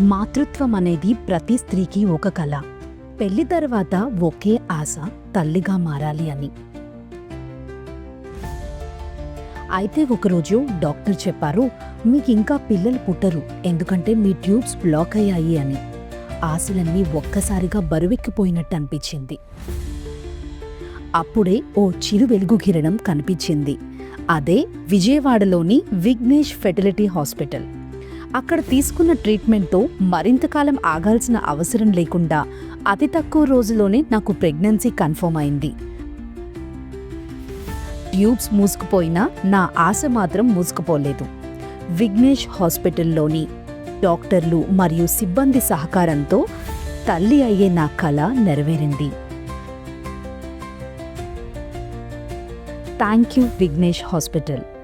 మాతృత్వం అనేది ప్రతి స్త్రీకి ఒక కళ. పెళ్ళి తర్వాత ఒకే ఆశ తల్లిగా మారాలి అని. అయితే ఒకరోజు డాక్టర్ చెప్పారు మీకు ఇంకా పిల్లలు పుట్టరు ఎందుకంటే మీ ట్యూబ్స్ బ్లాక్ అయ్యాయి అని. ఆశలన్నీ ఒక్కసారిగా బరువెక్కిపోయినట్టు అనిపించింది. అప్పుడే ఓ చిరు వెలుగు కిరణం కనిపించింది. అదే విజయవాడలోని విఘ్నేష్ ఫెర్టిలిటీ హాస్పిటల్. అక్కడ తీసుకున్న ట్రీట్మెంట్తో మరింతకాలం ఆగాల్సిన అవసరం లేకుండా అతి తక్కువ రోజులోనే నాకు ప్రెగ్నెన్సీ కన్ఫర్మ్ అయింది. ట్యూబ్స్ మూసుకుపోయినా నా ఆశ మాత్రం మూసుకుపోలేదు. విఘ్నేష్ హాస్పిటల్లోని డాక్టర్లు మరియు సిబ్బంది సహకారంతో తల్లి అయ్యే నా కళ నెరవేరింది. Thank you Vignesh hospital.